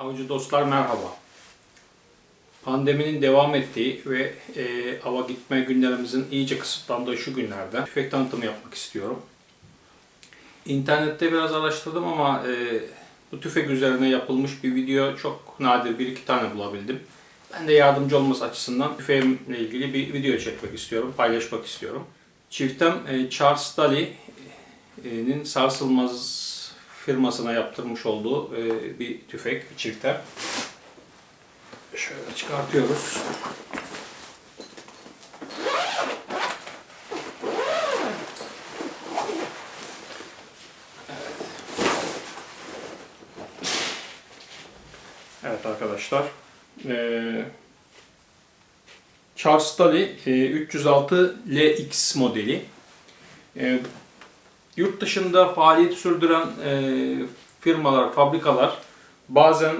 Avcı dostlar merhaba. Pandeminin devam ettiği ve e, ava gitme günlerimizin iyice kısıtlandığı şu günlerde tüfek tanıtımı yapmak istiyorum. İnternette biraz araştırdım ama e, bu tüfek üzerine yapılmış bir video çok nadir bir iki tane bulabildim. Ben de yardımcı olması açısından tüfeğimle ilgili bir video çekmek istiyorum, paylaşmak istiyorum. Çiftem e, Charles Daly'nin sarsılmaz firmasına yaptırmış olduğu e, bir tüfek, bir çiftem. Şöyle çıkartıyoruz. Evet arkadaşlar. Ee, Charles Daly e, 306 LX modeli. E, yurt dışında faaliyet sürdüren e, firmalar, fabrikalar bazen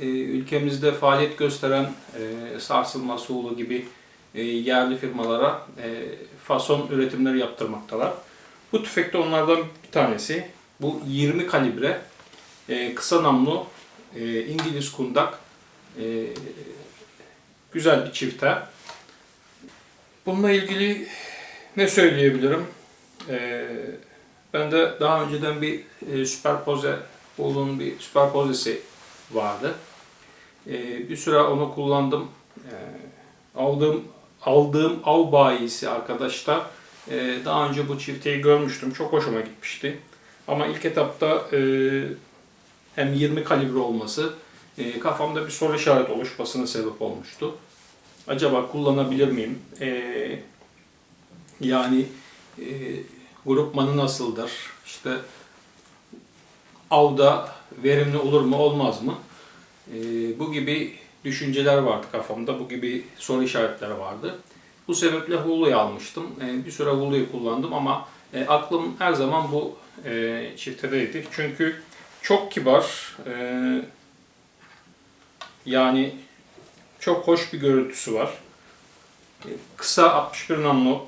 e, ülkemizde faaliyet gösteren e, Sarsılmaz Suğulu gibi e, yerli firmalara e, fason üretimleri yaptırmaktalar. Bu tüfek de onlardan bir tanesi. Bu 20 kalibre e, kısa namlu e, İngiliz kundak e, güzel bir çifte. Bununla ilgili ne söyleyebilirim? E, ben de daha önceden bir e, süperpoze Bolu'nun bir süperpozesi vardı. E, bir süre onu kullandım. E, aldığım aldığım av bayisi arkadaşlar e, daha önce bu çifteyi görmüştüm. Çok hoşuma gitmişti. Ama ilk etapta e, hem 20 kalibre olması e, kafamda bir soru işareti oluşmasına sebep olmuştu. Acaba kullanabilir miyim? E, yani e, grupmanı nasıldır? İşte avda verimli olur mu olmaz mı? E, bu gibi düşünceler vardı kafamda. Bu gibi soru işaretleri vardı. Bu sebeple Hulu'yu almıştım. E, bir süre Hulu'yu kullandım ama e, aklım her zaman bu e, çiftedeydi. Çünkü çok kibar, e, yani çok hoş bir görüntüsü var. E, kısa 61 namlu,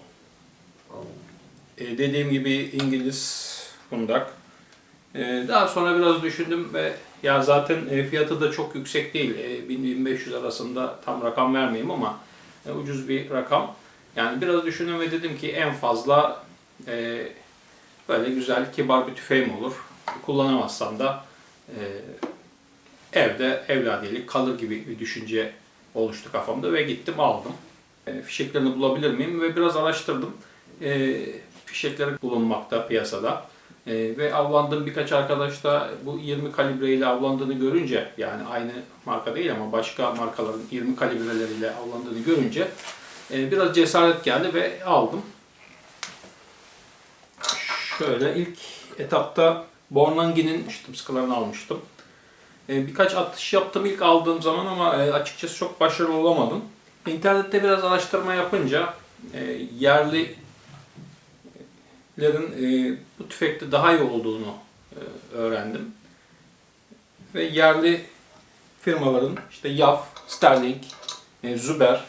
e, dediğim gibi İngiliz kundak. E, daha sonra biraz düşündüm ve ya zaten e, fiyatı da çok yüksek değil. E, 1000-1500 arasında tam rakam vermeyeyim ama e, ucuz bir rakam. Yani biraz düşündüm ve dedim ki en fazla e, böyle güzel, kibar bir tüfeğim olur. Kullanamazsam da e, evde evladiyelik kalır gibi bir düşünce oluştu kafamda ve gittim aldım. E, fişeklerini bulabilir miyim ve biraz araştırdım. E, fişekleri bulunmakta piyasada. E, ve avlandığım birkaç arkadaş da bu 20 kalibreyle avlandığını görünce yani aynı marka değil ama başka markaların 20 kalibreleriyle avlandığını görünce e, biraz cesaret geldi ve aldım. Şöyle ilk etapta Bornangi'nin işte sıkılarını almıştım. E, birkaç atış yaptım ilk aldığım zaman ama e, açıkçası çok başarılı olamadım. İnternette biraz araştırma yapınca e, yerlilerin e, bu tüfekte daha iyi olduğunu e, öğrendim. Ve yerli firmaların işte YAF, Sterling, e, Zuber,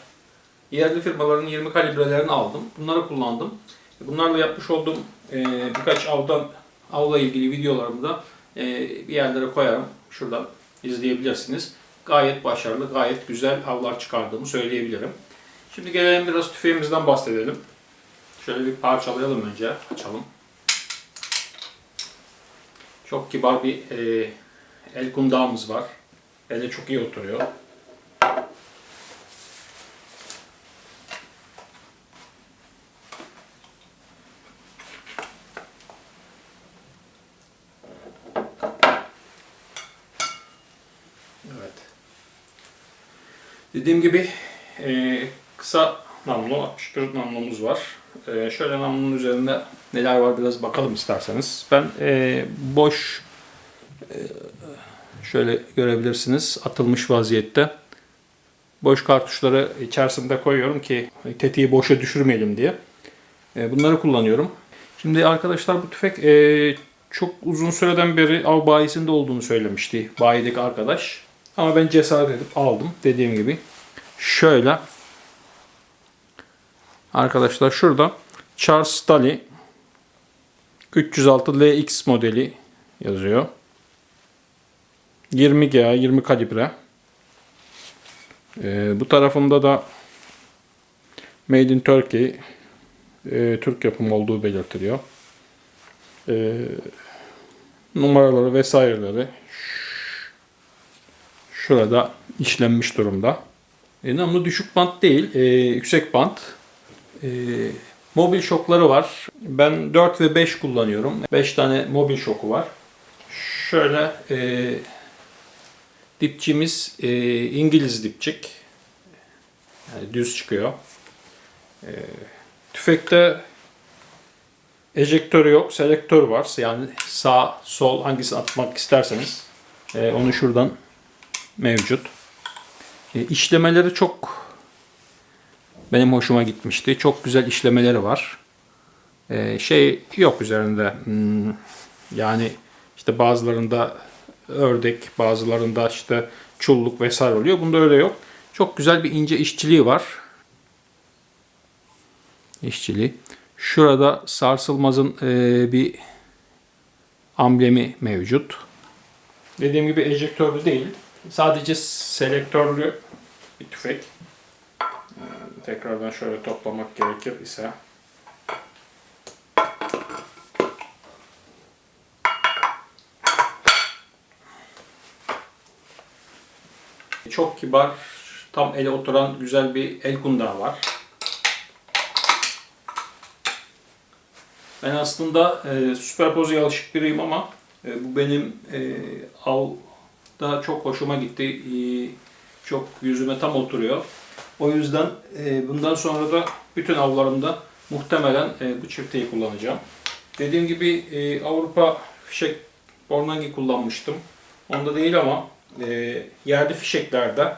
yerli firmaların 20 kalibrelerini aldım. Bunları kullandım. Bunlarla yapmış olduğum e, birkaç avdan avla ilgili videolarımı da e, bir yerlere koyarım. Şuradan izleyebilirsiniz. Gayet başarılı, gayet güzel avlar çıkardığımı söyleyebilirim. Şimdi gelelim biraz tüfeğimizden bahsedelim. Şöyle bir parçalayalım önce, açalım. Çok kibar bir e, el kundağımız var. Ele çok iyi oturuyor. Evet. Dediğim gibi e, kısa namlu 61 namlumuz var. E, şöyle namlunun üzerinde neler var biraz bakalım isterseniz. Ben e, boş e, şöyle görebilirsiniz atılmış vaziyette. Boş kartuşları içerisinde koyuyorum ki tetiği boşa düşürmeyelim diye. E, bunları kullanıyorum. Şimdi arkadaşlar bu tüfek e, çok uzun süreden beri av bayisinde olduğunu söylemişti bayideki arkadaş. Ama ben cesaret edip aldım dediğim gibi. Şöyle. Arkadaşlar şurada Charles Daly 306 LX modeli yazıyor. 20 GA 20 kalibre. Ee, bu tarafında da Made in Turkey e, Türk yapımı olduğu belirtiliyor. Ee, numaraları vesaireleri şurada işlenmiş durumda. E, namlu düşük bant değil, e, yüksek bant. E, mobil şokları var. Ben 4 ve 5 kullanıyorum. 5 tane mobil şoku var. Şöyle e, dipçimiz e, İngiliz dipçik. Yani düz çıkıyor. E, tüfekte ejektörü yok, selektör var. Yani sağ, sol hangisini atmak isterseniz e, onu şuradan mevcut. E, işlemeleri çok benim hoşuma gitmişti. Çok güzel işlemeleri var. E, şey yok üzerinde. Hmm, yani işte bazılarında ördek, bazılarında işte çulluk vesaire oluyor. Bunda öyle yok. Çok güzel bir ince işçiliği var. İşçiliği. Şurada sarsılmazın e, bir amblemi mevcut. Dediğim gibi ejektörlü değil. Sadece selektörlü bir tüfek. Tekrardan şöyle toplamak gerekir ise. Çok kibar, tam ele oturan güzel bir el kundağı var. Ben aslında e, süperpozeye alışık biriyim ama e, bu benim e, avda çok hoşuma gitti. E, çok yüzüme tam oturuyor. O yüzden e, bundan sonra da bütün avlarımda muhtemelen e, bu çifteyi kullanacağım. Dediğim gibi e, Avrupa fişek Bornangi kullanmıştım. Onda değil ama e, yerli fişeklerde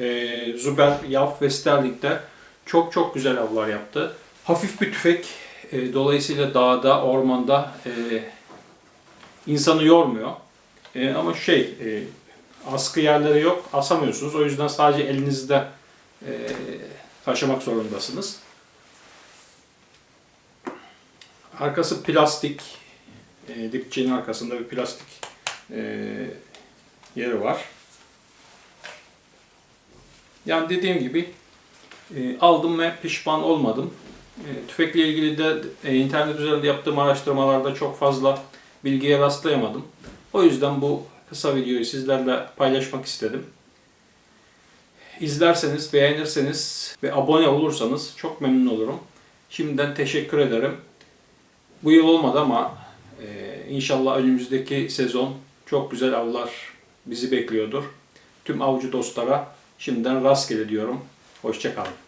e, Zuber, Yaf ve Sterling'de çok çok güzel avlar yaptı. Hafif bir tüfek. E, dolayısıyla dağda, ormanda e, insanı yormuyor. E, ama şey, e, askı yerleri yok, asamıyorsunuz. O yüzden sadece elinizde e, taşımak zorundasınız. Arkası plastik. E, dipçiğin arkasında bir plastik e, yeri var. Yani dediğim gibi e, aldım ve pişman olmadım. E, tüfekle ilgili de e, internet üzerinde yaptığım araştırmalarda çok fazla bilgiye rastlayamadım. O yüzden bu kısa videoyu sizlerle paylaşmak istedim. İzlerseniz, beğenirseniz ve abone olursanız çok memnun olurum. Şimdiden teşekkür ederim. Bu yıl olmadı ama e, inşallah önümüzdeki sezon çok güzel avlar bizi bekliyordur. Tüm avcı dostlara şimdiden rastgele diyorum. Hoşçakalın.